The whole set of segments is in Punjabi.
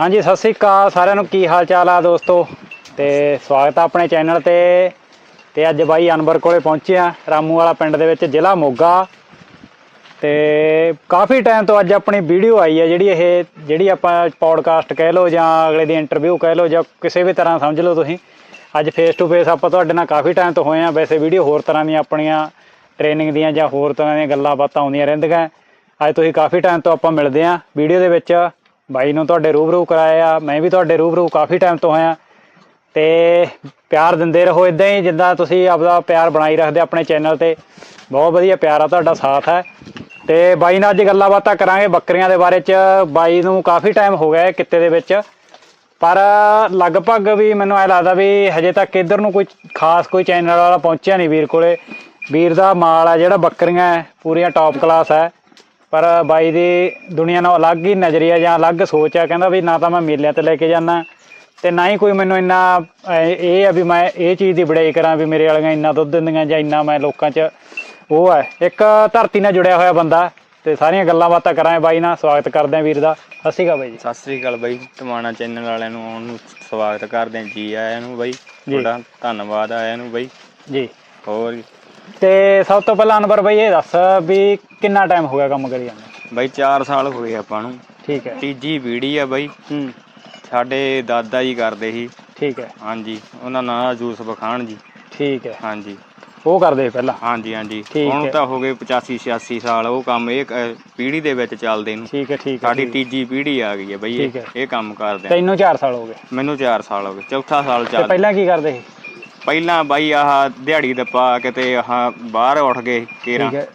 ਹਾਂਜੀ, ਸਤਿ ਸ੍ਰੀ ਅਕਾਲ ਸਾਰਿਆਂ ਨੂੰ। ਕੀ ਹਾਲ ਚਾਲ ਆ ਦੋਸਤੋ? ਤੇ ਸਵਾਗਤ ਆ ਆਪਣੇ ਚੈਨਲ ਤੇ। ਤੇ ਅੱਜ ਬਾਈ ਅਨਵਰ ਕੋਲੇ ਪਹੁੰਚੇ ਆ, ਰਾਮੂ ਵਾਲਾ ਪਿੰਡ ਦੇ ਵਿੱਚ, ਜ਼ਿਲ੍ਹਾ ਮੋਗਾ। ਤੇ ਕਾਫੀ ਟਾਈਮ ਤੋਂ ਅੱਜ ਆਪਣੀ ਵੀਡੀਓ ਆਈ ਹੈ ਜਿਹੜੀ ਇਹ, ਜਿਹੜੀ ਆਪਾਂ ਪੌਡਕਾਸਟ ਕਹਿ ਲਓ ਜਾਂ ਅਗਲੇ ਦੀ ਇੰਟਰਵਿਊ ਕਹਿ ਲਓ ਜਾਂ ਕਿਸੇ ਵੀ ਤਰ੍ਹਾਂ ਸਮਝ ਲਓ ਤੁਸੀਂ। ਅੱਜ ਫੇਸ ਟੂ ਫੇਸ ਆਪਾਂ ਤੁਹਾਡੇ ਨਾਲ ਕਾਫੀ ਟਾਈਮ ਤੋਂ ਹੋਏ ਆ। ਵੈਸੇ ਵੀਡੀਓ ਹੋਰ ਤਰ੍ਹਾਂ ਦੀਆਂ ਆਪਣੀਆਂ ਟ੍ਰੇਨਿੰਗ ਦੀਆਂ ਜਾਂ ਹੋਰ ਤਰ੍ਹਾਂ ਦੀਆਂ ਗੱਲਾਂ ਬਾਤਾਂ ਆਉਂਦੀਆਂ ਰਹਿੰਦੀਆਂ। ਅੱਜ ਤੁਸੀਂ ਕਾਫੀ ਟਾਈਮ ਤੋਂ ਆਪਾਂ ਮਿਲਦੇ ਆ। ਵੀਡੀਓ ਦੇ ਵਿੱਚ ਬਾਈ ਨੂੰ ਤੁਹਾਡੇ ਰੂਬਰੂ ਕਰਾਇਆ, ਮੈਂ ਵੀ ਤੁਹਾਡੇ ਰੂਬਰੂ ਕਾਫੀ ਟਾਈਮ ਤੋਂ ਹੋਇਆ। ਤੇ ਪਿਆਰ ਦਿੰਦੇ ਰਹੋ ਇਦਾਂ ਹੀ, ਜਿੱਦਾਂ ਤੁਸੀਂ ਆਪਦਾ ਪਿਆਰ ਬਣਾਈ ਰੱਖਦੇ ਆਪਣੇ ਚੈਨਲ ਤੇ। ਬਹੁਤ ਵਧੀਆ ਪਿਆਰ ਆ ਤੁਹਾਡਾ, ਸਾਥ ਹੈ। ਤੇ ਬਾਈ ਨਾਲ ਅੱਜ ਗੱਲਾਂ ਬਾਤਾਂ ਕਰਾਂਗੇ ਬੱਕਰੀਆਂ ਦੇ ਬਾਰੇ ਚ। ਬਾਈ ਨੂੰ ਕਾਫੀ ਟਾਈਮ ਹੋ ਗਿਆ ਕਿੱਤੇ ਦੇ ਵਿੱਚ। ਪਰ ਲਗਭਗ ਵੀ ਮੈਨੂੰ ਐ ਲੱਗਦਾ ਵੀ ਹਜੇ ਤੱਕ ਇਧਰ ਨੂੰ ਕੋਈ ਖਾਸ ਕੋਈ ਚੈਨਲ ਵਾਲਾ ਪਹੁੰਚਿਆ ਨਹੀਂ ਵੀਰ ਕੋਲੇ। ਵੀਰ ਦਾ ਮਾਲ ਆ ਜਿਹੜਾ ਬੱਕਰੀਆਂ ਪੂਰੀਆਂ ਟੌਪ ਕਲਾਸ ਹੈ। ਪਰ ਬਾਈ ਦੀ ਦੁਨੀਆ ਨਾਲ ਅਲੱਗ ਹੀ ਨਜ਼ਰੀਆ ਜਾਂ ਅਲੱਗ ਸੋਚ ਆ। ਕਹਿੰਦਾ ਵੀ ਨਾ ਤਾਂ ਮੈਂ ਮੇਲਿਆਂ ਤੇ ਲੈ ਕੇ ਜਾਣਾ ਤੇ ਨਾ ਹੀ ਕੋਈ ਮੈਨੂੰ ਇੰਨਾ ਇਹ ਆ ਵੀ ਮੈਂ ਇਹ ਚੀਜ਼ ਦੀ ਬੜਾਈ ਕਰਾਂ ਵੀ ਮੇਰੇ ਵਾਲੀਆਂ ਇੰਨਾ ਦੁੱਧ ਦਿੰਦੀਆਂ ਜਾਂ ਇੰਨਾ ਮੈਂ ਲੋਕਾਂ 'ਚ ਉਹ ਹੈ ਇੱਕ ਧਰਤੀ ਨਾਲ ਜੁੜਿਆ ਹੋਇਆ ਬੰਦਾ ਤੇ ਸਾਰੀਆਂ ਗੱਲਾਂ ਬਾਤਾਂ ਕਰਾਂਗੇ ਬਾਈ ਨਾਲ। ਸਵਾਗਤ ਕਰਦੇ ਆ ਵੀਰ ਦਾ। ਸਤਿ ਸ਼੍ਰੀ ਅਕਾਲ ਬਾਈ ਜੀ। ਸਤਿ ਸ੍ਰੀ ਅਕਾਲ ਬਾਈ ਟਮਾਣਾ ਚੈਨਲ ਵਾਲਿਆਂ ਨੂੰ ਆਉਣ ਨੂੰ ਸਵਾਗਤ ਕਰਦੇ ਹਾਂ ਜੀ ਆਇਆਂ ਨੂੰ ਬਾਈ। ਤੁਹਾਡਾ ਧੰਨਵਾਦ ਆਇਆਂ ਨੂੰ ਬਾਈ। ਜੀ। ਹੋਰ ਤੇ ਸਭ ਤੋਂ ਪਹਿਲਾਂ ਅਨਵਰ ਬਾਈ ਇਹ ਦੱਸ ਵੀ ਕਿੰਨਾ ਟਾਈਮ ਹੋ ਗਿਆ ਕੰਮ ਕਰੀ ਜਾਂਦੇ? ਬਾਈ 4 ਸਾਲ ਹੋਏ ਆਪਾਂ ਨੂੰ। ਠੀਕ ਹੈ। ਤੀਜੀ ਪੀੜ੍ਹੀ ਆ ਬਾਈ। ਹੂੰ। ਸਾਡੇ ਦਾਦਾ ਜੀ ਕਰਦੇ ਸੀ। ਠੀਕ ਹੈ। ਹਾਂਜੀ ਉਹਨਾਂ ਨਾਂ ਜੂਸ ਬਖਾਣ ਜੀ। ਠੀਕ ਹੈ। ਹਾਂਜੀ। ਉਹ ਕਰਦੇ ਸੀ ਪਹਿਲਾਂ? ਹਾਂਜੀ ਹਾਂਜੀ। ਠੀਕ ਹੁਣ ਹੈ। ਤਾਂ ਹੋ ਗਏ 85 86 ਸਾਲ। ਉਹ ਕੰਮ ਇਹ ਕ- ਪੀੜ੍ਹੀ ਦੇ ਵਿੱਚ ਚੱਲਦੇ ਨੂੰ। ਠੀਕ ਹੈ ਠੀਕ ਹੈ ਸਾਡੀ ਠੀਕ। ਤੀਜੀ ਪੀੜ੍ਹੀ ਆ ਗਈ ਹੈ ਬਾਈ ਠੀਕ ਇਹ ਹੈ। ਇਹ ਕੰਮ ਕਰਦੇ ਆ ਤੈਨੂੰ 4 ਸਾਲ ਹੋ ਗਏ। ਮੈਨੂੰ 4 ਸਾਲ ਹੋ ਗਏ। ਚੌਥਾ ਸਾਲ ਤੇ ਚੱਲ ਪਹਿਲਾਂ ਕੀ ਕਰਦੇ ਸੀ? ਪਹਿਲਾਂ ਬਾਈ ਆਹ ਦਿਹਾੜੀ ਦੱਪਾ ਕਿਤੇ ਆਹ ਬਾਹਰ ਉੱਠ ਗਏ ਕੇਰਾਂ। ਠੀਕ ਹੈ।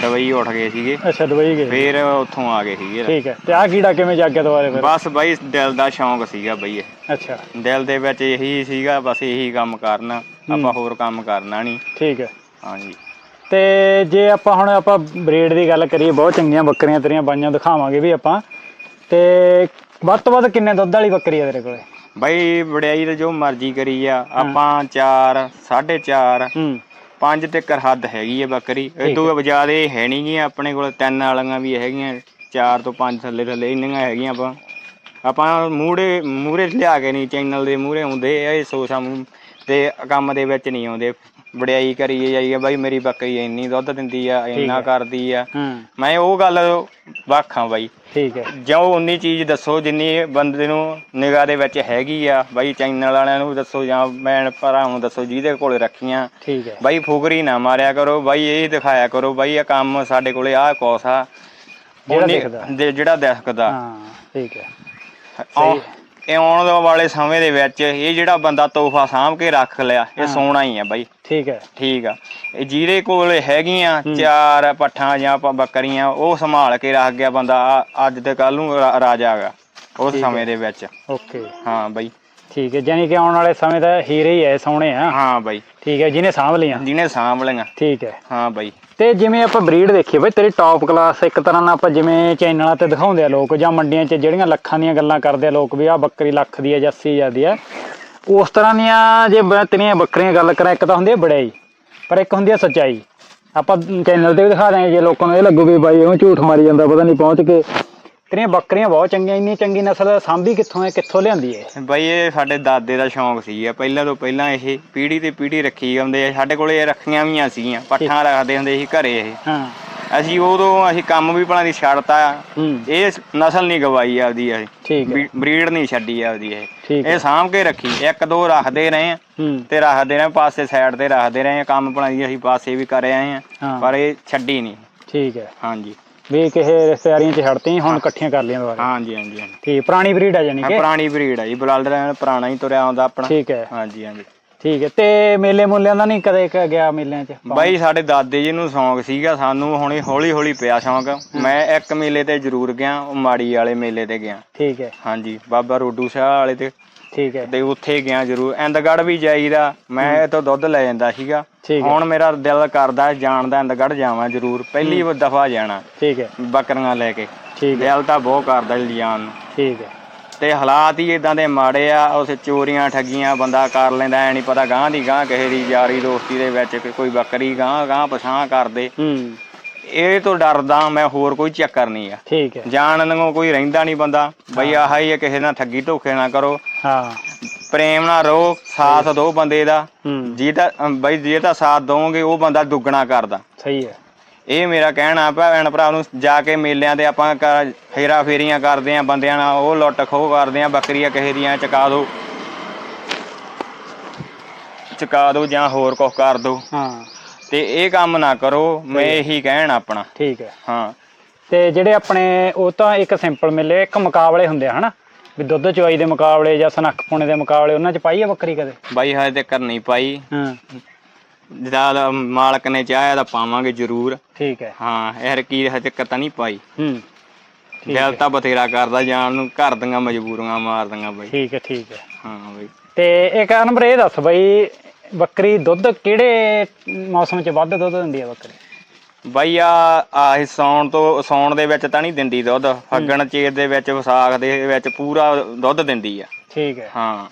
ਦਵਾਈ ਉੱਠ ਗਏ ਸੀਗੇ। ਅੱਛਾ ਦੁਬਈ ਗਏ। ਫੇਰ ਉੱਥੋਂ ਆ ਗਏ ਸੀਗੇ। ਠੀਕ ਹੈ। ਤੇ ਆਹ ਕੀੜਾ ਕਿਵੇਂ ਜਾਗਿਆ ਦੁਬਾਰੇ ਫਿਰ? ਬਸ ਬਾਈ ਦਿਲ ਦਾ ਸ਼ੌਂਕ ਸੀਗਾ ਬਈ ਇਹ। ਅੱਛਾ। ਦਿਲ ਦੇ ਵਿੱਚ ਇਹੀ ਸੀਗਾ ਬਸ ਇਹੀ ਕੰਮ ਕਰਨਾ। ਆਪਾਂ ਹੋਰ ਕੰਮ ਕਰਨਾ ਨਹੀਂ ਠੀਕ ਹੈ। ਹਾਂਜੀ। ਤੇ ਜੇ ਆਪਾਂ ਹੁਣ ਆਪਾਂ ਬਰੀਡ ਦੀ ਗੱਲ ਕਰੀਏ ਬਹੁਤ ਚੰਗੀਆਂ ਬੱਕਰੀਆਂ ਤੇਰੀਆਂ ਬਾਈਆਂ ਦਿਖਾਵਾਂਗੇ ਵੀ ਆਪਾਂ। ਤੇ ਵੱਧ ਤੋਂ ਵੱਧ ਕਿੰਨੇ ਦੁੱਧ ਵਾਲੀ ਬੱਕਰੀ ਆ ਤੇਰੇ ਕੋਲੇ? ਬਾਈ ਵਡਿਆਈ ਤੇ ਜੋ ਮਰਜ਼ੀ ਕਰੀ ਆ। ਆਪਾਂ 4 4.5 ਹੂੰ। 5 ਤੇ ਹੱਦ ਹੈਗੀ ਆ ਬੱਕਰੀ। ਇਦੋਂ ਜ਼ਿਆਦੇ ਹੈ ਨਹੀਂ ਗੀਆਂ ਆਪਣੇ ਕੋਲ ਤਿੰਨ ਵਾਲੀਆਂ ਵੀ ਹੈਗੀਆਂ 4 ਤੋਂ 5 ਥੱਲੇ ਥੱਲੇ ਇੰਨੀਆਂ ਹੈਗੀਆਂ ਆਪਾਂ। ਆਪਾਂ ਮੂਹਰੇ ਮੂਹਰੇ ਲਿਆ ਕੇ ਨਹੀਂ ਚੈਨਲ ਦੇ ਮੂਹਰੇ ਆਉਂਦੇ ਇਹ ਸੋਚਾਂ ਤੇ ਕੰਮ ਦੇ ਵਿੱਚ ਨਹੀਂ ਆਉਂਦੇ। ਵਡਿਆਈ ਕਰੀ ਜਾਈਏ ਬਾਈ ਮੇਰੀ ਬੱਕਰੀ ਇੰਨੀ ਦੁੱਧ ਦਿੰਦੀ ਆ ਇੰਨਾ ਕਰਦੀ ਆ। ਮੈਂ ਉਹ ਗੱਲ ਵਾਖਾਂ ਬਾਈ। ਠੀਕ ਹੈ ਜੋ ਉਨੀ ਚੀਜ਼ ਦੱਸੋ ਜਿੰਨੀ ਬੰਦੇ ਨੂੰ ਨਿਗਾਹ ਦੇ ਵਿੱਚ ਹੈਗੀ ਆ। ਬਾਈ ਚੈਨਲ ਵਾਲਿਆਂ ਨੂੰ ਦੱਸੋ ਜਾਂ ਮੈਂ ਭਰਾ ਨੂੰ ਦੱਸੋ ਜਿਹਦੇ ਕੋਲੇ ਰੱਖੀਆਂ। ਠੀਕ ਹੈ ਬਾਈ ਫੁਗਰੀ ਨਾ ਮਾਰਿਆ ਕਰੋ। ਬਾਈ ਇਹ ਦਿਖਾਇਆ ਕਰੋ। ਬਾਈ ਇਹ ਕੰਮ ਸਾਡੇ ਕੋਲੇ ਆਹ ਆ। ਜਿਹੜਾ ਦਿਖਦਾ। ਜਿਹੜਾ ਦਿਖਦਾ। ਹਾਂ ਠੀਕ ਹੈ ਆਉਣ ਵਾਲੇ ਸਮੇਂ ਦੇ ਵਿੱਚ ਇਹ ਜਿਹੜਾ ਬੰਦਾ ਤੋਹਫਾ ਸਾਂਭ ਕੇ ਰੱਖ ਲਿਆ ਇਹ ਸੋਨਾ ਹੀ ਆ ਬਾਈ। ਠੀਕ ਹੈ। ਠੀਕ ਆ। ਇਹ ਜਿਹਦੇ ਕੋਲ ਹੈਗੀਆਂ ਚਾਰ ਪੱਠਾਂ ਜਾਂ ਬੱਕਰੀਆਂ ਉਹ ਸੰਭਾਲ ਕੇ ਰੱਖ ਗਿਆ ਬੰਦਾ ਅੱਜ ਤੇ ਕੱਲ ਨੂੰ ਰਾਜਾ ਹੈਗਾ ਉਸ ਸਮੇਂ ਦੇ ਵਿੱਚ। ਓਕੇ। ਹਾਂ ਬਾਈ। ਠੀਕ ਹੈ ਯਾਨੀ ਕਿ ਆਉਣ ਵਾਲੇ ਸਮੇਂ ਦਾ ਹੀਰੇ ਹੀ ਹੈ ਸੋਹਣੇ ਆ। ਹਾਂ ਬਾਈ। ਠੀਕ ਹੈ ਜਿਹਨੇ ਸਾਂਭ ਲਈਆਂ। ਜਿਹਨੇ ਸਾਂਭ ਲਈਆਂ। ਠੀਕ ਹੈ। ਹਾਂ ਬਾਈ। ਤੇ ਜਿਵੇਂ ਆਪਾਂ ਬਰੀਡ ਦੇਖੀਏ ਬਈ ਤੇਰੀ ਟੌਪ ਕਲਾਸ ਇੱਕ ਤਰ੍ਹਾਂ ਨਾਲ ਆਪਾਂ ਜਿਵੇਂ ਚੈਨਲਾਂ ਤੇ ਦਿਖਾਉਂਦੇ ਆ ਲੋਕ ਜਾਂ ਮੰਡੀਆਂ 'ਚ ਜਿਹੜੀਆਂ ਲੱਖਾਂ ਦੀਆਂ ਗੱਲਾਂ ਕਰਦੇ ਆ ਲੋਕ ਵੀ ਆਹ ਬੱਕਰੀ ਲੱਖ ਦੀ ਹੈ ਜਾਂ 80000 ਦੀ ਉਸ ਤਰ੍ਹਾਂ ਦੀਆਂ ਜੇ ਤੇਰੀਆਂ ਬੱਕਰੀਆਂ ਗੱਲ ਕਰਾਂ ਇੱਕ ਤਾਂ ਹੁੰਦੀ ਹੈ ਬੜਾਈ ਪਰ ਇੱਕ ਹੁੰਦੀ ਹੈ ਸੱਚਾਈ। ਆਪਾਂ ਚੈਨਲ ਤੇ ਵੀ ਦਿਖਾ ਦਾਂਗੇ ਜੇ ਲੋਕਾਂ ਨੂੰ ਇਹ ਲੱਗੂ ਵੀ ਬਾਈ ਉਹ ਝੂਠ ਮਾਰੀ ਜਾਂਦਾ ਪਤਾ ਨਹੀਂ ਪਹੁੰਚ ਕੇ ਤੇਰੀਆਂ ਬੱਕਰੀਆਂ ਬਹੁਤ ਚੰਗੀਆਂ ਇੰਨੀ ਚੰਗੀ ਨਸਲ ਸਾਂਭੀ ਕਿੱਥੋਂ ਹੈ ਕਿੱਥੋਂ ਲਿਆਂਦੀ ਹੈ? ਬਾਈ ਇਹ ਸਾਡੇ ਦਾਦੇ ਦਾ ਸ਼ੌਂਕ ਸੀ ਪਹਿਲਾਂ ਤੋਂ ਪਹਿਲਾਂ ਇਹ ਪੀੜੀ ਤੇ ਪੀੜੀ ਰੱਖੀ ਜਾਂਦੇ ਆ ਸਾਡੇ ਕੋਲੇ ਇਹ ਰੱਖੀਆਂ ਵੀਆਂ ਸੀਗੀਆਂ ਪੱਠਾਂ ਰੱਖਦੇ ਹੁੰਦੇ ਸੀ ਘਰੇ ਇਹ। ਹਾਂ। ਅਸੀਂ ਉਦੋਂ ਅਸੀਂ ਕੰਮ ਵੀ ਭਲਾਂ ਦੀ ਛੱਡਤਾ। ਇਹ ਨਸਲ ਨਹੀਂ ਗਵਾਈ ਆਪਦੀ ਅਸੀਂ ਠੀਕ ਬਰੀਡ ਨਹੀਂ ਛੱਡੀ ਆਪਦੀ ਇਹ। ਇਹ ਸਾਂਭ ਕੇ ਰੱਖੀ ਇੱਕ ਦੋ ਰੱਖਦੇ ਰਹੇ ਤੇ ਰੱਖਦੇ ਰਹੇ ਪਾਸੇ ਸਾਈਡ ਤੇ ਰੱਖਦੇ ਰਹੇ ਆ ਕੰਮ ਭਲਾਂ ਦੀ ਅਸੀਂ ਪਾਸੇ ਵੀ ਕਰ ਆਏ ਆ। ਪਰ ਇਹ ਛੱਡੀ ਨਹੀਂ। ਠੀਕ ਹੈ। ਹਾਂਜੀ। ਵੀ ਕਿਸੇ ਰਿਸ਼ਤੇਦਾਰੀਆਂ 'ਚ ਛੱਡਤੀ ਹੁਣ ਇਕੱਠੀਆਂ ਕਰ ਲਈਆਂ ਦੁਬਾਰਾ। ਹਾਂਜੀ ਹਾਂਜੀ ਹਾਂਜੀ। ਠੀਕ ਪੁਰਾਣੀ ਬਰੀਡ ਆ ਜਾਨੀ ਕਿ? ਪੁਰਾਣੀ ਬਰੀਡ ਆ ਜੀ ਬਲਾਲਦਰ ਪੁਰਾਣਾ ਹੀ ਤੁਰਿਆ ਆਉਂਦਾ ਆਪਣਾ। ਠੀਕ ਹੈ। ਹਾਂਜੀ ਹਾਂਜੀ। ਠੀਕ ਹੈ ਤੇ ਮੇਲੇ ਮੁੱਲਿਆਂ ਦਾ ਨਹੀਂ ਕਦੇ ਕ ਗਿਆ ਮੇਲਿਆਂ 'ਚ? ਬਾਈ ਸਾਡੇ ਦਾਦੇ ਜੀ ਨੂੰ ਸ਼ੌਂਕ ਸੀਗਾ ਸਾਨੂੰ ਹੁਣੇ ਹੌਲੀ ਹੌਲੀ ਪਿਆ ਸ਼ੌਂਕ। ਮੈਂ ਇੱਕ ਮੇਲੇ ਤੇ ਜ਼ਰੂਰ ਗਿਆ ਉਹ ਮਾੜੀ ਵਾਲੇ ਮੇਲੇ ਤੇ ਗਿਆ। ਠੀਕ ਹੈ। ਹਾਂਜੀ ਬਾਬਾ ਰੋਡੂ ਸ਼ਾਹ ਵਾਲੇ ਤੇ ਠੀਕ ਹੈ। ਤੇ ਉੱਥੇ ਗਿਆ ਜ਼ਰੂਰ। ਇੰਦਗੜ ਵੀ ਜਾਈਦਾ। ਮੈਂ ਇਹ ਤੋਂ ਦੁੱਧ ਲੈ ਜਾਂਦਾ ਸੀਗਾ। ਠੀਕ ਹੈ। ਹੁਣ ਮੇਰਾ ਦਿਲ ਕਰਦਾ ਜਾਣ ਦਾ ਇੰਦਗੜ ਜਾਵਾਂ ਜ਼ਰੂਰ। ਪਹਿਲੀ ਦਫਾ ਜਾਣਾ। ਠੀਕ ਹੈ। ਬੱਕਰੀਆਂ ਲੈ ਕੇ। ਠੀਕ ਹੈ। ਦਿਲ ਤਾਂ ਬਹੁਤ ਕਰਦਾ ਜਾਣ ਨੂੰ। ਠੀਕ ਹੈ। ਤੇ ਹਾਲਾਤ ਹੀ ਇਦਾਂ ਦੇ ਮਾੜੇ ਆ। ਉਸ ਚੋਰੀਆਂ ਠੱਗੀਆਂ ਬੰਦਾ ਕਰ ਲੈਂਦਾ ਐ ਨਹੀਂ ਪਤਾ ਗਾਂ ਦੀ ਗਾਂ ਕਿਸੇ ਦੀ ਯਾਰੀ ਦੋਸਤੀ ਦੇ ਵਿੱਚ ਕਿ ਕੋਈ ਬੱਕਰੀ ਗਾਂ ਗਾਂ ਪਛਾਂ ਕਰਦੇ ਹੂੰ। ਇਹ ਤੋਂ ਡਰਦਾ ਮੈਂ ਹੋਰ ਕੋਈ ਚੱਕਰ ਨਹੀਂ ਆ। ਠੀਕ ਹੈ। ਜਾਣ ਨੂੰ ਕੋਈ ਰਹਿੰਦਾ ਨਹੀਂ ਬੰਦਾ। ਬਈ ਆਹ ਹੀ ਆ, ਕਿਸੇ ਨਾਲ ਠੱਗੀ ਧੋਖੇ ਨਾ ਕਰੋ। ਹਾਂ। ਪ੍ਰੇਮ ਨਾਲ ਰਹੋ ਸਾਥ ਦਿਓ ਬੰਦੇ ਦਾ। ਜਿਹਦਾ ਅਮ ਬਈ ਜਿਹਦਾ ਸਾਥ ਦੋਗੇ ਉਹ ਬੰਦਾ ਦੁੱਗਣਾ ਕਰਦਾ। ਸਹੀ ਹੈ। ਇਹ ਮੇਰਾ ਕਹਿਣਾ ਭੈਣ ਭਰਾ ਨੂੰ ਜਾ ਕੇ ਮੇਲਿਆਂ ਤੇ ਆਪਾਂ ਹੇਰਾ ਫੇਰੀਆਂ ਕਰਦੇ ਆਂ ਬੰਦਿਆਂ ਨਾਲ ਉਹ ਲੁੱਟ ਖੋਹ ਕਰਦੇ ਆਂ ਬੱਕਰੀਆਂ ਕਿਸੇ ਦੀਆਂ ਚਕਾ ਦੋ। ਚਕਾ ਦੋ ਜਾਂ ਹੋਰ ਕੁਝ ਕਰ ਦੋ। ਹਾਂ। ਤੇ ਇਹ ਕੰਮ ਨਾ ਕਰੋ ਮੈਂ ਇਹੀ ਕਹਿਣ ਆਪਣਾ। ਠੀਕ ਹੈ। ਹਾਂ। ਤੇ ਜਿਹੜੇ ਆਪਣੇ ਉਹ ਤਾਂ ਇੱਕ ਸਿੰਪਲ ਮਿਲੇ ਇੱਕ ਮੁਕਾਬਲੇ ਹੁੰਦੇ ਆ ਹਨਾ? ਵੀ ਦੁੱਧ ਚਵਾਈ ਦੇ ਮੁਕਾਬਲੇ ਜਾਂ ਸਨੱਖ ਪੁਣੇ ਦੇ ਮੁਕਾਬਲੇ ਉਹਨਾਂ ਚ ਪਾਈ ਆ ਬੱਕਰੀ ਕਦੇ? ਬਾਈ ਹਜੇ ਤੱਕ ਨਹੀਂ ਪਾਈ। ਹਾਂ। ਜ਼ਿਆਦਾ ਮਾਲਕ ਨੇ ਚਾਹਿਆ ਤਾਂ ਪਾਵਾਂਗੇ ਜ਼ਰੂਰ। ਠੀਕ ਹੈ। ਹਾਂ ਇਹ ਕੀ ਹਜੇ ਤੱਕ ਤਾਂ ਨਹੀਂ ਪਾਈ। ਹੂੰ। ਦਿਲ ਤਾਂ ਬਥੇਰਾ ਕਰਦਾ ਜਾਣ ਨੂੰ ਘਰ ਦੀਆਂ ਮਜਬੂਰੀਆਂ ਮਾਰਦੀਆਂ ਬਾਈ। ਠੀਕ ਹੈ ਠੀਕ ਹੈ। ਹਾਂ ਬਾਈ। ਤੇ ਇੱਕ ਨੰਬਰ ਇਹ ਦੱਸ ਬਈ ਬੱਕਰੀ ਦੁੱਧ ਕਿਹੜੇ ਮੌਸਮ 'ਚ ਵੱਧ ਦੁੱਧ ਦਿੰਦੀ ਆ ਬੱਕਰੀ? ਬਾਈ ਆ ਆਹ ਸੌਣ ਤੋਂ ਸੌਣ ਦੇ ਵਿੱਚ ਤਾਂ ਨਹੀਂ ਦਿੰਦੀ ਦੁੱਧ। ਫੱਗਣ ਚੇਤ ਦੇ ਵਿੱਚ ਵਿਸਾਖ ਦੇ ਵਿੱਚ ਪੂਰਾ ਦੁੱਧ ਦਿੰਦੀ ਆ। ਠੀਕ ਹੈ। ਹਾਂ।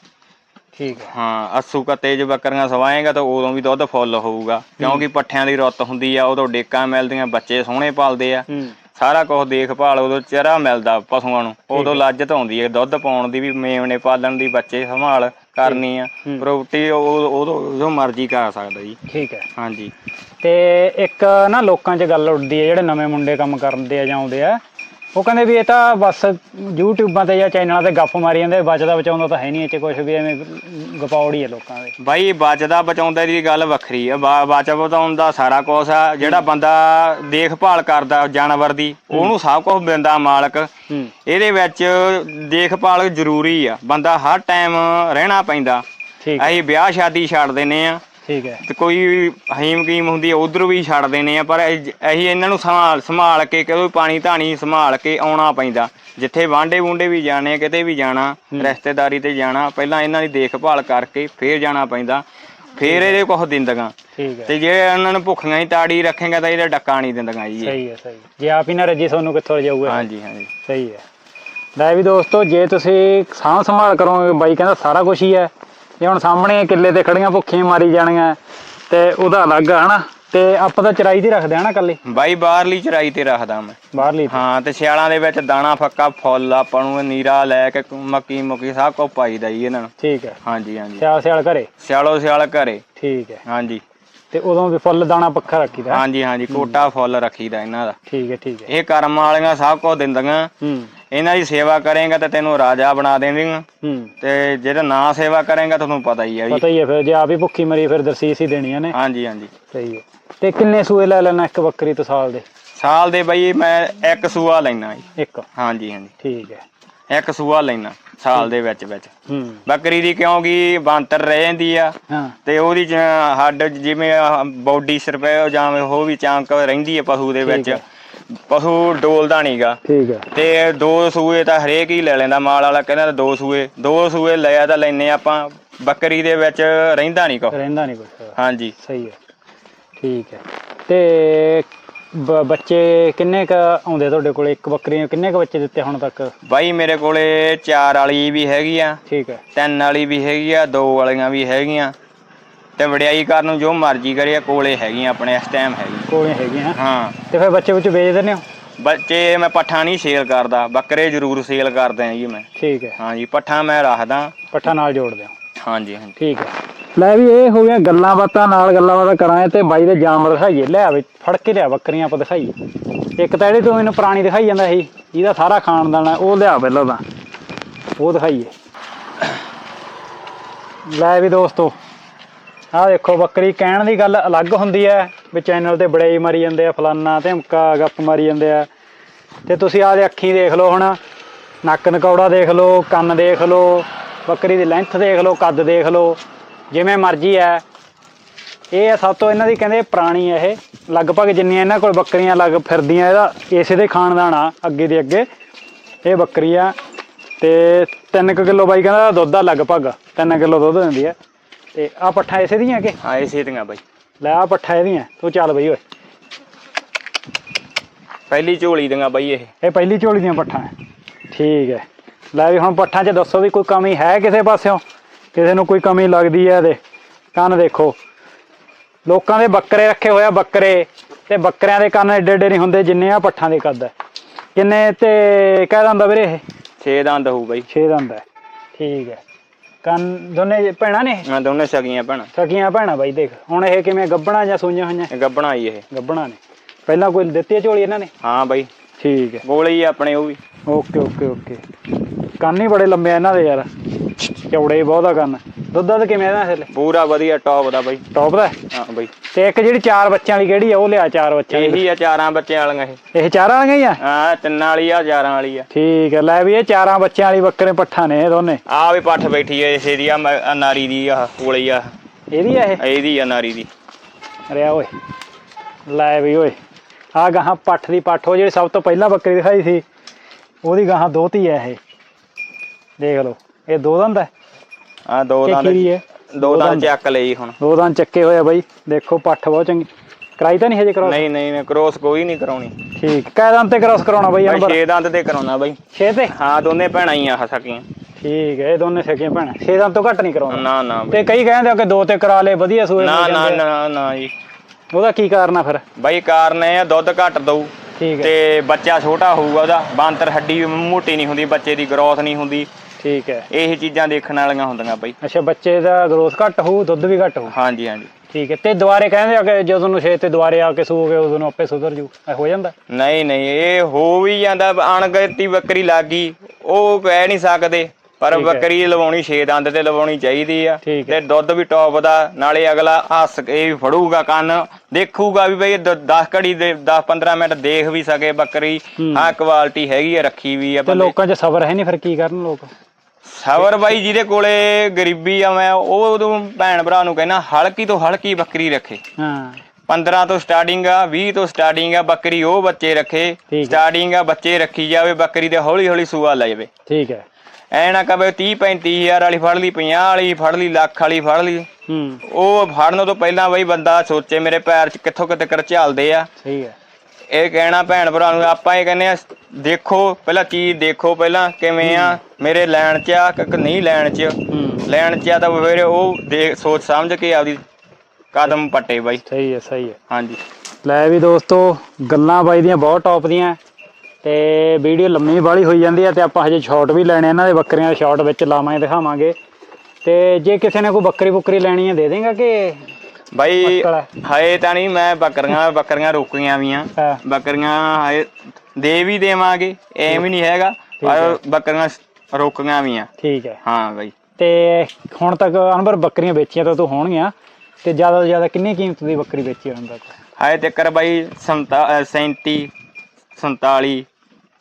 ਠੀਕ ਹੈ। ਹਾਂ ਅਸੂ ਕੱਤੇ ਚ ਬੱਕਰੀਆਂ ਸਵਾਏਗਾ ਤਾਂ ਉਦੋਂ ਵੀ ਦੁੱਧ ਫੁੱਲ ਹੋਊਗਾ। ਕਿਉਂਕਿ ਪੱਠਿਆਂ ਦੀ ਰੁੱਤ ਹੁੰਦੀ ਆ ਉਦੋਂ ਡੇਕਾਂ ਮਿਲਦੀਆਂ ਬੱਚੇ ਸੋਹਣੇ ਪਲਦੇ ਆ। ਹੂੰ। ਸਾਰਾ ਕੁਝ ਦੇਖਭਾਲ ਉਦੋਂ ਚਰਾ ਮਿਲਦਾ ਪਸ਼ੂਆਂ ਨੂੰ। ਉਦੋਂ ਲੱਜਤ ਆਉਂਦੀ ਹੈ ਦੁੱਧ ਪਾਉਣ ਦੀ ਵੀ ਮੇਵਣੇ ਪਾਲਣ ਦੀ ਬੱਚੇ ਸੰਭਾਲ। ਕਰਨੀ ਆ। ਹੂੰ। ਰੋਟੀ ਉਹ ਉਦੋਂ ਜੋ ਮਰਜ਼ੀ ਕਰ ਸਕਦਾ ਜੀ। ਠੀਕ ਹੈ। ਹਾਂਜੀ। ਤੇ ਇੱਕ ਨਾ ਲੋਕਾਂ 'ਚ ਗੱਲ ਉੱਡਦੀ ਹੈ ਜਿਹੜੇ ਨਵੇਂ ਮੁੰਡੇ ਕੰਮ ਕਰਦੇ ਆ ਜਾਂ ਆਉਂਦੇ ਆ। ਉਹ ਕਹਿੰਦੇ ਵੀ ਇਹ ਤਾਂ ਬਸ ਯੂਟਿਊਬਾਂ ਤੇ ਜਾਂ ਚੈਨਲਾਂ ਤੇ ਗੱਪ ਮਾਰੀ ਜਾਂਦੇ ਬਚਦਾ ਬਚਾਉਂਦਾ ਤਾਂ ਹੈ ਨਹੀਂ ਇਹ 'ਚ ਕੁਝ ਵੀ ਐਵੇਂ ਗਪੌੜੀ ਹੈ ਲੋਕਾਂ ਦੇ। ਬਾਈ ਬਚਦਾ ਬਚਾਉਂਦਾ ਦੀ ਗੱਲ ਵੱਖਰੀ ਆ ਬਚ ਬਚਾਉਣ ਦਾ ਸਾਰਾ ਕੁਛ ਆ ਜਿਹੜਾ ਬੰਦਾ ਦੇਖਭਾਲ ਕਰਦਾ ਜਾਨਵਰ ਦੀ ਉਹਨੂੰ ਸਭ ਕੁਝ ਦਿੰਦਾ ਮਾਲਕ। ਇਹਦੇ ਵਿੱਚ ਦੇਖਭਾਲ ਜ਼ਰੂਰੀ ਆ ਬੰਦਾ ਹਰ ਟਾਈਮ ਰਹਿਣਾ ਪੈਂਦਾ। ਅਸੀਂ ਵਿਆਹ ਸ਼ਾਦੀ ਛੱਡ ਦਿੰਨੇ ਆ ਠੀਕ ਹੈ। ਤੇ ਕੋਈ ਹੀਮ ਕੀਮ ਹੁੰਦੀ ਆ ਉਧਰ ਵੀ ਛੱਡ ਦੇਣੇ ਆ ਪਰ ਇਹ- ਇਹਨਾਂ ਨੂੰ ਸੰਭਾਲ ਸੰਭਾਲ ਕੇ ਕਦੋਂ ਪਾਣੀ ਧਾਣੀ ਸੰਭਾਲ ਕੇ ਆਉਣਾ ਪੈਂਦਾ। ਜਿੱਥੇ ਵਾਂਡੇ ਵੁੰਡੇ ਵੀ ਜਾਣੇ ਕਿਤੇ ਵੀ ਜਾਣਾ ਰਿਸ਼ਤੇਦਾਰੀ ਤੇ ਜਾਣਾ ਪਹਿਲਾਂ ਇਹਨਾਂ ਦੀ ਦੇਖਭਾਲ ਕਰਕੇ ਫੇਰ ਜਾਣਾ ਪੈਂਦਾ ਫੇਰ ਇਹਦੇ ਕੁਝ ਦਿੰਦਗਾ। ਠੀਕ ਹੈ। ਤੇ ਜੇ ਇਹਨਾਂ ਨੂੰ ਭੁੱਖੀਆਂ ਹੀ ਤਾੜੀ ਰੱਖੇਗਾ ਤਾਂ ਇਹਦਾ ਡੱਕਾ ਨਹੀਂ ਦਿੰਦਗਾ ਜੀ ਇਹ। ਸਹੀ ਹੈ ਸਹੀ ਜੇ ਆਪ ਹੀ ਨਾ ਰੱਜੀ ਤੁਹਾਨੂੰ ਕਿੱਥੋਂ ਜਾਊਗਾ ਹਾਂਜੀ ਹਾਂਜੀ। ਸਹੀ ਹੈ। ਲੈ ਵੀ ਦੋਸਤੋ ਜੇ ਤੁਸੀਂ ਸਾਂਭ ਸੰਭਾਲ ਕਰੋਗੇ ਬਾਈ ਕਹਿੰਦਾ ਸਾਰਾ ਕੁਝ ਹੀ ਹੈ। ਜੇ ਹੁਣ ਸਾਹਮਣੇ ਕਿੱਲੇ ਤੇ ਖੜੀਆਂ ਭੁੱਖੀਆਂ ਮਾਰੀ ਜਾਣੀਆਂ ਤੇ ਉਹਦਾ ਅਲੱਗ ਆ ਹਨਾ? ਤੇ ਆਪਾਂ ਤਾਂ ਚਰਾਈ ਦੀ ਰੱਖਦੇ ਆ ਨਾ ਕੱਲੀ ਬਾਈ ਬਾਹਰਲੀ ਚਰਾਈ ਤੇ ਰੱਖਦਾ ਮੈਂ। ਬਾਹਰਲੀ ਤੇ। ਹਾਂ ਤੇ ਸਿਆਲਾਂ ਦੇ ਵਿੱਚ ਦਾਣਾ ਫੱਕਾ ਫੁੱਲ ਆਪਾਂ ਨੂੰ ਨੀਰਾ ਲੈ ਕੇ ਮੱਕੀ ਮੁੱਕੀ ਸਭ ਕੁਝ ਪਾਈਦਾ ਜੀ ਇਹਨਾਂ ਨੂੰ। ਠੀਕ ਹੈ ਹਾਂਜੀ ਹਾਂਜੀ। ਸਿਆਲ ਸਿਆਲ ਘਰੇ? ਸਿਆਲੋ ਸਿਆਲ ਘਰੇ। ਠੀਕ ਹੈ ਹਾਂਜੀ। ਤੇ ਉਦੋਂ ਵੀ ਫੁੱਲ ਦਾਣਾ ਪੱਖਾ ਰੱਖੀਦਾ ਹਾਂਜੀ ਹਾਂਜੀ ਕੋਟਾ ਫੁੱਲ ਰੱਖੀਦਾ ਇਹਨਾਂ ਦਾ। ਠੀਕ ਹੈ ਠੀਕ ਹੈ ਇਹ ਕਰਮ ਵਾਲੀਆਂ ਸਭ ਕੁਝ ਦਿੰਦੀਆਂ। ਹੂੰ। ਇਹਨਾਂ ਦੀ ਸੇਵਾ ਕਰੇਗਾ ਤਾਂ ਤੈਨੂੰ ਰਾਜਾ ਬਣਾ ਦੇਣਗੀਆਂ। ਹੂੰ। ਤੇ ਜਿਹੜਾ ਨਾ ਸੇਵਾ ਕਰੇਗਾ ਤੁਹਾਨੂੰ ਪਤਾ ਹੀ ਹੈ ਜੀ ਪਤਾ ਹੀ ਹੈ ਫਿਰ ਜੇ ਆਪ ਹੀ ਭੁੱਖੀ ਮਰੀ ਫਿਰ ਦਰਸੀਸ ਹੀ ਦੇਣੀਆਂ ਨੇ। ਹਾਂਜੀ ਹਾਂਜੀ। ਸਹੀ ਹੈ ਤੇ ਕਿੰਨੇ ਸੂਏ ਲੈ ਲੈਣਾ ਇੱਕ ਬੱਕਰੀ ਤੋਂ ਸਾਲ ਦੇ? ਸਾਲ ਦੇ ਬਈ ਮੈਂ ਇੱਕ ਸੂਆ ਲੈਣਾ ਜੀ। ਇੱਕ। ਹਾਂਜੀ ਹਾਂਜੀ। ਠੀਕ ਹੈ। ਇੱਕ ਸੂਆ ਲੈਣਾ ਸਾਲ ਦੇ ਵਿੱਚ ਵਿੱਚ। ਹੂੰ। ਬੱਕਰੀ ਦੀ ਕਿਉਂਕਿ ਬਾਂਤਰ ਰਹਿ ਜਾਂਦੀ ਆ। ਤੇ ਉਹਦੀ ਹੱਡ ਜਿਵੇਂ ਬੋਡੀ ਸਰਪੇ ਜਾਂ ਉਹ ਵੀ ਚਾਂਕ ਰਹਿੰਦੀ ਹੈ ਪਸ਼ੂ ਦੇ ਵਿੱਚ। ਪਸ਼ੂ ਡੋਲਦਾ ਨਹੀਂਗਾ ਠੀਕ ਹੈ। ਤੇ ਦੋ ਸੂਏ ਤਾਂ ਹਰੇਕ ਹੀ ਲੈ ਲੈਂਦਾ ਮਾਲ ਵਾਲਾ ਕਹਿੰਦਾ ਦੋ ਸੂਏ। ਦੋ ਸੂਏ ਲਿਆ ਤਾਂ ਲੈਨੇ ਆਪਾਂ ਬੱਕਰੀ ਦੇ ਵਿੱਚ ਰਹਿੰਦਾ ਨਹੀਂ ਕੋ ਰਹਿੰਦਾ ਨਹੀਂ ਕੁਛ। ਹਾਂਜੀ। ਸਹੀ ਹੈ। ਠੀਕ ਹੈ। ਤੇ ਬ- ਬੱਚੇ ਕਿੰਨੇ ਕ ਆਉਂਦੇ ਤੁਹਾਡੇ ਕੋਲ? ਇੱਕ ਬੱਕਰੀ ਨੂੰ ਕਿੰਨੇ ਕ ਬੱਚੇ ਦਿੱਤੇ ਹੁਣ ਤੱਕ? ਬਾਈ ਮੇਰੇ ਕੋਲੇ ਚਾਰ ਵਾਲੀ ਵੀ ਹੈਗੀ ਆ ਠੀਕ ਹੈ। ਤਿੰਨ ਵਾਲੀ ਵੀ ਹੈਗੀ ਆ ਦੋ ਵਾਲੀਆਂ ਵੀ ਹੈਗੀਆਂ। ਤੇ ਵਡਿਆਈ ਕਰਨ ਨੂੰ ਜੋ ਮਰਜ਼ੀ ਕਰੇ ਕੋਲੇ ਹੈਗੀਆਂ ਆਪਣੇ ਇਸ ਟਾਈਮ ਹੈਗੀ ਕੋਲੇ ਹੈਗੀਆਂ? ਹਾਂ। ਤੇ ਫਿਰ ਬੱਚੇ ਵਿੱਚ ਵੇਚ ਦਿੰਦੇ ਹੋ? ਬੱਚੇ ਮੈਂ ਪੱਠਾ ਨਹੀਂ ਸੇਲ ਕਰਦਾ ਬੱਕਰੇ ਜ਼ਰੂਰ ਸੇਲ ਕਰਦਾ ਜੀ ਮੈਂ। ਠੀਕ ਹੈ। ਹਾਂਜੀ ਪੱਠਾ ਮੈਂ ਰੱਖਦਾ। ਪੱਠਾ ਨਾਲ ਜੋੜਦੇ ਹੋ ਹਾਂਜੀ ਹਾਂਜੀ। ਠੀਕ ਹੈ। ਲੈ ਵੀ ਇਹ ਹੋ ਗਿਆ ਗੱਲਾਂ ਬਾਤਾਂ ਨਾਲ ਗੱਲਾਂ ਬਾਤਾਂ ਕਰਾਂਗੇ ਤੇ ਬਾਈ ਦੇ ਜਾਨਵਰ ਦਿਖਾਈਏ। ਲੈ ਵੀ ਫੜ ਕੇ ਲਿਆ ਬੱਕਰੀਆਂ ਆਪਾਂ ਦਿਖਾਈਏ। ਇੱਕ ਤਾਂ ਜਿਹੜੀ ਤੂੰ ਮੈਨੂੰ ਪੁਰਾਣੀ ਦਿਖਾਈ ਜਾਂਦਾ ਸੀ ਇਹਦਾ ਸਾਰਾ ਖਾਨਦਾਨ ਹੈ ਉਹ ਲਿਆ ਪਹਿਲਾਂ ਤਾਂ। ਉਹ ਦਿਖਾਈਏ। ਲੈ ਵੀ ਦੋਸਤੋ ਆਹ ਦੇਖੋ, ਬੱਕਰੀ ਕਹਿਣ ਦੀ ਗੱਲ ਅਲੱਗ ਹੁੰਦੀ ਹੈ, ਵੀ ਚੈਨਲ ਤੇ ਬੜੇ ਹੀ ਮਾਰੀ ਜਾਂਦੇ ਆ, ਫਲਾਨਾ ਧਮਕਾ ਗੱਪ ਮਾਰੀ ਜਾਂਦੇ ਆ। ਤੇ ਤੁਸੀਂ ਆਹ ਦੇ ਅੱਖੀ ਦੇਖ ਲਓ ਹੁਣ, ਨੱਕ ਨਕੌੜਾ ਦੇਖ ਲਓ, ਕੰਨ ਦੇਖ ਲਓ, ਬੱਕਰੀ ਦੀ ਲੈਂਥ ਦੇਖ ਲਓ, ਕੱਦ ਦੇਖ ਲਓ, ਜਿਵੇਂ ਮਰਜ਼ੀ ਹੈ। ਇਹ ਆ ਸਭ ਤੋਂ ਇਹਨਾਂ ਦੀ ਕਹਿੰਦੇ ਪੁਰਾਣੀ ਹੈ ਇਹ। ਲਗਭਗ ਜਿੰਨੀਆਂ ਇਹਨਾਂ ਕੋਲ ਬੱਕਰੀਆਂ ਲੱਗ ਫਿਰਦੀਆਂ ਇਹਦਾ, ਇਸੇ ਦੇ ਖਾਨਦਾਨ ਆ, ਅੱਗੇ ਦੇ ਅੱਗੇ। ਇਹ ਬੱਕਰੀ ਆ, ਤੇ 3 ਕਿਲੋ ਬਾਈ ਕਹਿੰਦਾ ਦੁੱਧ ਆ ਲਗਭਗ 3 ਕਿਲੋ ਦੁੱਧ ਦਿੰਦੀ ਆ। ਤੇ ਆ ਪੱਠਾ ਇਸੇ ਦੀਆਂ ਕਿ? ਹਾਂ ਇਹ ਸੇਤੀਆਂ ਬਾਈ। ਲੈ ਆ ਪੱਠਾ ਇਹਦੀਆਂ ਤੂੰ ਚੱਲ ਬਈ ਓਏ। ਪਹਿਲੀ ਝੋਲੀ ਦੀਆਂ ਬਾਈ ਇਹ। ਇਹ ਪਹਿਲੀ ਝੋਲੀ ਦੀਆਂ ਪੱਠਾਂ ਠੀਕ ਹੈ ਲੈ ਵੀ ਹੁਣ ਪੱਠਾਂ 'ਚ ਦੱਸੋ ਵੀ ਕੋਈ ਕਮੀ ਹੈ ਕਿਸੇ ਪਾਸਿਓਂ? ਕਿਸੇ ਨੂੰ ਕੋਈ ਕਮੀ ਲੱਗਦੀ ਹੈ ਇਹਦੇ? ਕੰਨ ਦੇਖੋ। ਲੋਕਾਂ ਦੇ ਬੱਕਰੇ ਰੱਖੇ ਹੋਇਆ ਬੱਕਰੇ। ਤੇ ਬੱਕਰਿਆਂ ਦੇ ਕੰਨ ਏਡੇ ਏਡੇ ਨਹੀਂ ਹੁੰਦੇ ਜਿੰਨੇ ਆ ਪੱਠਾਂ ਦੇ ਕੱਦ ਹੈ ਕਿੰਨੇ ਤੇ ਕਹਿ ਦਿੰਦਾ ਵੀਰੇ ਇਹ? 6 ਦੰਦ ਹੋਊ ਬਾਈ। 6 ਦੰਦ ਹੈ ਠੀਕ ਹੈ ਕੰਨ ਦੋਨੇ ਭੈਣਾਂ ਨੇ? ਮੈਂ ਦੋਨੇ ਸਕੀਆਂ ਭੈਣਾਂ। ਸਕੀਆਂ ਭੈਣਾਂ ਬਾਈ ਦੇਖ ਹੁਣ ਇਹ ਕਿਵੇਂ ਗੱਬਣਾ ਜਾਂ ਸੂਈਆਂ ਹੋਈਆਂ? ਇਹ ਗੱਬਣਾ ਆਈ ਇਹ। ਗੱਬਣਾ ਨੇ। ਪਹਿਲਾਂ ਕੋਈ ਦਿੱਤੀ ਹੈ ਝੋਲੀ ਇਹਨਾਂ ਨੇ? ਹਾਂ ਬਾਈ। ਠੀਕ ਹੈ। ਗੋਲੇ ਹੀ ਆ ਆਪਣੇ ਉਹ ਵੀ। Okay okay okay. ਕੰਨ ਹੀ ਬੜੇ ਲੰਬੇ ਆ ਇਹਨਾਂ ਦੇ ਯਾਰ। ਚੌੜੇ ਬਹੁਤ ਕੰਨ ਦੁੱਧ ਦੁੱਧ ਕਿਵੇਂ ਇਹਨਾਂ ਥੱਲੇ ਪੂਰਾ ਵਧੀਆ ਟੌਪ ਦਾ ਬਾਈ। ਟੌਪ ਦਾ? ਹੈ? ਬਾਈ। ਤੇ ਇੱਕ ਜਿਹੜੀ ਚਾਰ ਬੱਚਿਆਂ ਵਾਲੀ ਕਿਹੜੀ ਆ ਉਹ ਲਿਆ ਚਾਰ ਬੱਚਿਆਂ ਦੀ ਇਹੀ ਆ ਚਾਰਾਂ ਬੱਚਿਆਂ ਵਾਲੀਆਂ ਇਹ। ਇਹ ਚਾਰਾਂ ਵਾਲੀਆਂ ਹੀ ਆ? ਹਾਂ ਤਿੰਨਾਂ ਵਾਲੀ ਆ ਚਾਰਾਂ ਵਾਲੀ ਆ। ਠੀਕ ਹੈ ਲੈ ਵੀ ਇਹ ਚਾਰਾਂ ਬੱਚਿਆਂ ਵਾਲੀ ਬੱਕਰੇ ਪੱਠਾ ਨੇ ਇਹ ਦੋਨੇ। ਆ ਵੀ ਪੱਠ ਬੈਠੀ ਆ ਇਸੇ ਦੀ ਆ ਨਾਰੀ ਦੀ ਆ ਕੋਲੇ ਆ। ਇਹਦੀ ਆ ਇਹ? ਇਹਦੀ ਆ ਨਾਰੀ ਦੀ। ਰਿਆ ਓਏ ਲੈ ਵੀ ਓਏ। ਆ ਗਾਹਾਂ ਪੱਠ ਦੀ ਪੱਠ ਉਹ ਜਿਹੜੀ ਸਭ ਤੋਂ ਪਹਿਲਾਂ ਬੱਕਰੀ ਦਿਖਾਈ ਸੀ ਉਹਦੀ ਗਾਹਾਂ ਦੋਤੀ ਹੈ ਇਹ। ਦੇਖ ਲਓ ਇਹ ਦੋ ਦੰਦ ਹੈ ਆ ਦੋ ਦੰਦ ਖੀਰੀ ਹੈ ਦੋ ਦੰਦ ਚੱਕ ਲਈ ਹੁਣ। ਦੋ ਦੰਦ ਚੱਕੇ ਹੋਏ ਆ ਬਾਈ। ਦੇਖੋ ਪੱਠ ਬਹੁਤ ਚੰਗੀ। ਕਰਾਈ ਤਾਂ ਨਹੀਂ ਹਜੇ ਕਰਾਉ ਨਹੀਂ ਨਹੀਂ ਨਹੀਂ ਕ੍ਰੋਸ ਕੋਈ ਨਹੀਂ ਕਰਾਉਣੀ। ਠੀਕ। ਕੈ ਦੰਦ ਤੇ ਕ੍ਰਾਸ ਕਰਾਉਣਾ ਬਾਈ ਅਨਬਰ ਛੇ ਦੰਦ ਤੇ ਕਰਾਉਣਾ ਬਾਈ। 6 ਤੇ? ਹਾਂ ਦੋਨੇ ਭੈਣਾਂ ਹੀ ਆ ਸਕੀਆਂ। ਠੀਕ ਹੈ ਇਹ ਦੋਨੇ ਸਕੀਆਂ ਭੈਣਾਂ। 6 ਦੰਦ ਤੋਂ ਘੱਟ ਨਹੀਂ ਕਰਾਉਣਾ। ਨਾ ਨਾ। ਤੇ ਕਈ ਕਹਿੰਦੇ ਆ ਕਿ ਦੋ ਤੇ ਕਰਾ ਲੇ ਵਧੀਆ ਸੂਏ ਨਾ ਨਾ। ਨਾ ਨਾ ਜੀ। ਉਹਦਾ ਕੀ ਕਾਰਨ ਆ ਫਿਰ? ਬਾਈ ਕਾਰਨ ਇਹ ਆ ਦੁੱਧ ਘੱਟ ਦਊ। ਠੀਕ ਹੈ। ਤੇ ਬੱਚਾ ਛੋਟਾ ਹੋਊਗਾ ਉਹਦਾ। ਬਾਂਤਰ ਹੱਡੀ ਮੋਟੀ ਨਹੀਂ ਹੁੰਦੀ ਬੱਚੇ ਦੀ ਗਰੋਥ ਨਹੀਂ ਹੁੰਦੀ। ਠੀਕ ਹੈ। ਇਹ ਚੀਜ਼ਾਂ ਦੇਖਣ ਵਾਲੀਆਂ ਹੁੰਦੀਆਂ ਬਾਈ। ਅੱਛਾ ਬੱਚੇ ਦਾ ਗਰੋਥ ਘੱਟ ਹੋਊ ਦੁੱਧ ਵੀ ਘੱਟ ਹੋਊ? ਹਾਂਜੀ ਹਾਂਜੀ। ਠੀਕ ਹੈ ਤੇ ਦੁਬਾਰੇ ਕਹਿੰਦੇ ਆ ਕਿ ਜਦੋਂ ਨੂੰ ਛੇ ਤੇ ਦੁਬਾਰੇ ਆ ਕੇ ਸੂਗੇ ਉਦੋਂ ਨੂੰ ਆਪੇ ਸੁਧਰ ਜੂ। ਇਹ ਹੋ ਜਾਂਦਾ? ਨਹੀਂ ਨਹੀਂ ਇਹ ਹੋ ਵੀ ਜਾਂਦਾ ਅਣਗਿਣਤੀ ਬੱਕਰੀ ਲੱਗ ਉਹ ਕਹਿ ਨਹੀਂ ਸਕਦੇ ਪਰ। ਬੱਕਰੀ ਲਵਾਉਣੀ 6 ਦੰਦ ਤੇ ਲਵਾਉਣੀ ਚਾਹੀਦੀ ਆ। ਤੇ ਦੁੱਧ ਵੀ ਟੌਪ ਦਾ ਨਾਲੇ ਅਗਲਾ ਹੱਸ ਕੇ ਵੀ ਫੜੂਗਾ ਕੰਨ ਦੇਖੂਗਾ ਵੀ ਬਈ 10 ਘੜੀ ਦੇ 10 15 ਮਿੰਟ ਦੇਖ ਵੀ ਸਕੇ ਬੱਕਰੀ। ਹਾਂ। ਕੁਆਲਿਟੀ ਹੈਗੀ ਆ ਰੱਖੀ ਵੀ ਆ ਤੇ ਲੋਕਾਂ 'ਚ ਸਬਰ ਹੈ ਨਹੀਂ ਫਿਰ ਕੀ ਕਰਨ ਲੋਕ? ਸਬਰ ਬਾਈ ਜਿਹਦੇ ਕੋਲੇ ਗਰੀਬੀ ਆ ਮੈਂ ਉਹ ਉਦੋਂ ਭੈਣ ਭਰਾ ਨੂੰ ਕਹਿਣਾ ਹਲਕੀ ਤੋਂ ਹਲਕੀ ਬੱਕਰੀ ਰੱਖੇ। ਹਾਂ। 15 ਤੋਂ ਸਟਾਰਟਿੰਗ ਆ 20 ਤੋਂ ਸਟਾਰਟਿੰਗ ਆ ਬੱਕਰੀ ਉਹ ਬੱਚੇ ਰੱਖੇ। ਠੀਕ। ਸਟਾਰਟਿੰਗ ਆ ਬੱਚੇ ਰੱਖੀ ਜਾਵੇ ਬੱਕਰੀ ਦੇ ਹੌਲੀ ਹੌਲੀ ਸੂਆ ਲੈ ਜਾਵੇ। ਠੀਕ ਹੈ। ਐ ਨਾ ਕਵੇ 30 35000 ਵਾਲੀ ਫੜ ਲਈ 50 ਵਾਲੀ ਫੜ ਲਈ ਲੱਖ ਵਾਲੀ ਫੜ ਲਈ। ਹੂੰ। ਉਹ ਫੜਨ ਤੋਂ ਪਹਿਲਾਂ ਬਈ ਬੰਦਾ ਸੋਚੇ ਮੇਰੇ ਪੈਰ 'ਚ ਕਿੱਥੋਂ ਕਿਤੇ ਕਰ ਝਲਦੇ ਆ। ਸਹੀ ਹੈ। ਇਹ ਕਹਿਣਾ ਭੈਣ ਭਰਾ ਨੂੰ ਆਪਾਂ ਇਹ ਕਹਿੰਦੇ ਆ ਦੇਖੋ ਪਹਿਲਾਂ ਚੀਜ਼ ਦੇਖੋ ਪਹਿਲਾਂ ਕਿਵੇਂ ਆ ਮੇਰੇ ਲੈਣ 'ਚ ਆ ਕਿ ਨਹੀਂ ਲੈਣ 'ਚ? ਲੈਣ 'ਚ ਆ ਤਾਂ ਫਿਰ ਉਹ ਦੇਖ ਸੋਚ ਸਮਝ ਕੇ ਆਪਦੀ ਕਦਮ ਪੱਟੇ ਬਾਈ। ਸਹੀ ਹੈ ਸਹੀ ਹੈ। ਹਾਂਜੀ। ਲੈ ਵੀ ਦੋਸਤੋ ਗੱਲਾਂ ਬਾਈ ਦੀਆਂ ਬਹੁਤ ਟੌਪ ਦੀਆਂ। ਤੇ ਵੀਡੀਓ ਲੰਮੀ ਬਾਲੀ ਹੋਈ ਜਾਂਦੀ ਹੈ ਤੇ ਆਪਾਂ ਹਜੇ ਸ਼ਾਰਟ ਵੀ ਲੈਣੇ ਇਹਨਾਂ ਦੇ ਬੱਕਰੀਆਂ ਦੇ ਸ਼ਾਰਟ ਵਿੱਚ ਲਾਵਾਂਗੇ ਦਿਖਾਵਾਂਗੇ। ਤੇ ਜੇ ਕਿਸੇ ਨੇ ਕੋਈ ਬੱਕਰੀ ਬੁੱਕਰੀ ਲੈਣੀ ਹੈ ਦੇ ਦੇਗਾ ਕਿ ਬਾਈ ਹੈ। ਹਾਏ ਤਾਂ ਨਹੀਂ ਮੈਂ ਬੱਕਰੀਆਂ ਬੱਕਰੀਆਂ ਰੋਕੀਆਂ ਵੀ ਆ। ਹਾਂ, ਬੱਕਰੀਆਂ ਹਾਏ ਦੇ ਵੀ ਦੇਵਾਂਗੇ ਐਵੇਂ ਨਹੀਂ ਹੈਗਾ ਪਰ ਬੱਕਰੀਆਂ ਰੋਕੀਆਂ ਵੀ ਆ। ਠੀਕ ਹੈ। ਹਾਂ ਬਾਈ। ਤੇ ਹੁਣ ਤੱਕ ਅਨਵਰ ਬੱਕਰੀਆਂ ਵੇਚੀਆਂ ਤਾਂ ਤੂੰ ਹੋਣਗੀਆਂ ਤੇ ਜ਼ਿਆਦਾ ਤੋਂ ਜ਼ਿਆਦਾ ਕਿੰਨੀ ਕੀਮਤ ਦੀ ਬੱਕਰੀ ਵੇਚੀ ਹੈ ਹੁਣ ਤੱਕ ਹਾਏ ਤੱਕਰ ਬਾਈ 37 47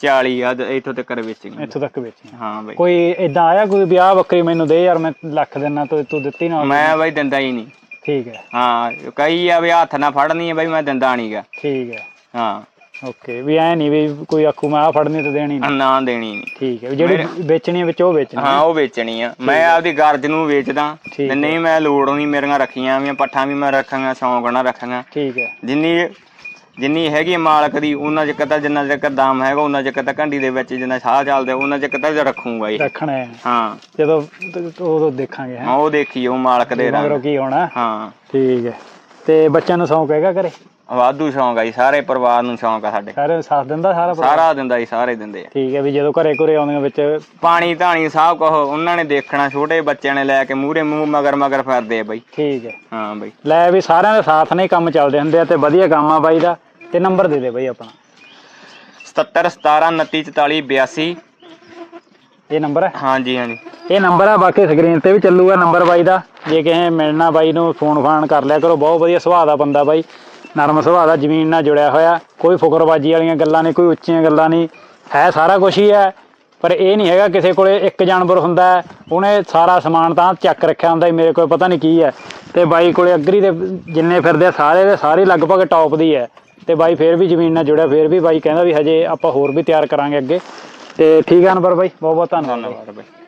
40 ਆ ਇਥੋਂ ਤੱਕ ਵੇਚੀਆਂ। ਇੱਥੋਂ ਤੱਕ ਵੇਚੀਆਂ। ਹਾਂ ਬਾਈ। ਕੋਈ ਇਦਾਂ ਆਇਆ ਕੋਈ ਵੀ ਆਹ ਬੱਕਰੀ ਮੈਨੂੰ ਦੇ ਯਾਰ ਮੈਂ ਲੱਖ ਦੇਣਾ ਤੂੰ ਤੂੰ ਦਿੱਤੀ ਨਾ ਮੈਂ ਬਾਈ ਦਿੰਦਾ ਹੀ ਨਹੀਂ। ਠੀਕ ਹੈ। ਹਾਂ ਕਈ ਆ ਵੀ ਹੱਥ ਨਾਲ ਫੜਨੀ ਹੈ ਬਾਈ ਮੈਂ ਦਿੰਦਾ ਨਹੀਂਗਾ ਠੀਕ ਹੈ। ਹਾਂ। ਓਕੇ ਵੀ ਐ ਨਹੀਂ ਵੀ ਕੋਈ ਆਖੂ ਮੈਂ ਆ ਫੜਨੀ ਤੇ ਦੇਣੀ ਨਹੀਂ ਨਾ ਦੇਣੀ ਨਹੀਂ ਠੀਕ ਹੈ ਜਿਹੜੀ ਵੇਚਣੀ ਵਿੱਚ ਉਹ ਵੇਚਣੀ। ਹਾਂ ਉਹ ਵੇਚਣੀ ਆ। ਮੈਂ ਆਪਦੀ ਗਰਜ ਨੂੰ ਵੇਚਦਾ। ਤੇ ਨਹੀਂ ਮੈਂ ਲੋੜ ਨਹੀਂ ਮੇਰੀਆਂ ਰੱਖੀਆਂ ਵੀ ਪੱਠਾਂ ਵੀ ਮੈਂ ਰੱਖਾਂਗਾ ਸ਼ੌਂਕ ਨਾਲ ਰੱਖਾਂਗਾ। ਠੀਕ ਹੈ। ਜਿੰਨੀ ਜਿੰਨੀ ਹੈਗੀ ਮਾਲਕ ਦੀ ਉਹਨਾਂ ਚਿਰ ਤਾਂ ਜਿੰਨਾ ਚਿਰ ਦਾਮ ਹੈਗਾ ਉਹਨਾਂ ਚਿਰ ਤਾਂ ਘੰਡੀ ਦੇ ਵਿੱਚ ਜਿੰਨਾ ਸਾਹ ਚੱਲਦਾ ਉਹਨਾਂ ਚਿਰ ਤਾਂ ਰੱਖੂਗਾ ਇਹ ਰੱਖਣਾ ਹੈ। ਹਾਂ। ਜਦੋਂ ਉਦੋਂ ਦੇਖਾਂਗੇ ਹੈ। ਉਹ ਦੇਖੀ ਉਹ ਮਾਲਕ ਦੇ ਮਗਰੋਂ ਰੰਗ। ਕੀ ਹੋਣਾ? ਹਾਂ। ਠੀਕ ਹੈ। ਤੇ ਬੱਚਿਆਂ ਨੂੰ ਸੌਂਕ ਹੈਗਾ ਘਰੇ? ਵਾਧੂ ਸ਼ੌਂਕ ਆ ਜੀ ਸਾਰੇ ਪਰਿਵਾਰ ਨੂੰ ਸ਼ੌਂਕ ਆ ਸਾਡੇ। ਸਾਰੇ ਸਾਥ ਦਿੰਦਾ ਸਾਰਾ ਪਰਿਵਾਰ? ਸਾਰਾ ਦਿੰਦਾ ਜੀ ਸਾਰੇ ਦਿੰਦੇ ਆ। ਠੀਕ ਹੈ ਵੀ ਜਦੋਂ ਘਰੇ ਘਰੇ ਆਉਂਦੀਆਂ ਵਿੱਚ ਪਾਣੀ ਧਾਣੀ ਸਭ ਕੁਝ ਉਹਨਾਂ ਨੇ ਦੇਖਣਾ ਛੋਟੇ ਬੱਚਿਆਂ ਨੇ ਲੈ ਕੇ ਮੂਹਰੇ ਮੂੰਹ ਮਗਰ ਮਗਰ ਫਿਰਦੇ ਆ ਬਾਈ। ਠੀਕ ਹੈ। ਹਾਂ ਬਾਈ। ਲੈ ਵੀ ਸਾਰਿਆਂ ਦੇ ਸਾਥ ਨੇ ਕੰਮ ਚੱਲਦੇ ਹੁੰਦੇ ਆ ਤੇ ਵਧੀਆ ਕੰਮ ਆ ਬਾਈ ਦਾ। ਤੇ ਨੰਬਰ ਦੇ ਦੇ ਬਾਈ ਆਪਣਾ। 77 17 29 44 82 ਇਹ ਨੰਬਰ ਹੈ ਹਾਂਜੀ ਹਾਂਜੀ। ਇਹ ਨੰਬਰ ਆ ਬਾਕੀ ਸਕਰੀਨ ਤੇ ਵੀ ਚੱਲੂਗਾ ਨੰਬਰ ਬਾਈ ਦਾ। ਜੇ ਕਿਸੇ ਮਿਲਣਾ ਬਾਈ ਨੂੰ ਫੋਨ ਫਾਨ ਕਰ ਲਿਆ ਕਰੋ। ਬਹੁਤ ਵਧੀਆ ਸੁਭਾਅ ਦਾ ਬੰਦਾ ਬਾਈ। ਨਰਮ ਸੁਭਾਅ ਦਾ ਜ਼ਮੀਨ ਨਾਲ ਜੁੜਿਆ ਹੋਇਆ। ਕੋਈ ਫੁਕਰਬਾਜੀ ਵਾਲੀਆਂ ਗੱਲਾਂ ਨਹੀਂ ਕੋਈ ਉੱਚੀਆਂ ਗੱਲਾਂ ਨਹੀਂ। ਹੈ ਸਾਰਾ ਕੁਝ ਹੀ ਹੈ ਪਰ ਇਹ ਨਹੀਂ ਹੈਗਾ ਕਿਸੇ ਕੋਲੇ ਇੱਕ ਜਾਨਵਰ ਹੁੰਦਾ ਹੈ, ਉਹਨੇ ਸਾਰਾ ਸਮਾਨ ਤਾਂ ਚੱਕ ਰੱਖਿਆ ਹੁੰਦਾ ਮੇਰੇ ਕੋਲ ਪਤਾ ਨਹੀਂ ਕੀ ਹੈ। ਤੇ ਬਾਈ ਕੋਲੇ ਅਗਰੀ ਦੇ ਜਿੰਨੇ ਫਿਰਦੇ ਆ ਸਾਰੇ ਦੇ ਸਾਰੇ ਲਗਭਗ ਟੌਪ ਦੀ ਹੈ। ਤੇ ਬਾਈ ਫੇਰ ਵੀ ਜ਼ਮੀਨ ਨਾਲ ਜੁੜਿਆ ਫੇਰ ਵੀ ਬਾਈ ਕਹਿੰਦਾ ਵੀ ਹਜੇ ਆਪਾਂ ਹੋਰ ਵੀ ਤਿਆਰ ਕਰਾਂਗੇ ਅੱਗੇ। ਤੇ ਠੀਕ ਹੈ ਅਨਵਰ ਬਾਈ ਬਹੁਤ ਬਹੁਤ ਧੰਨਵਾਦ ਬਾਈ। ਧੰਨਵਾਦ ਬਾਈ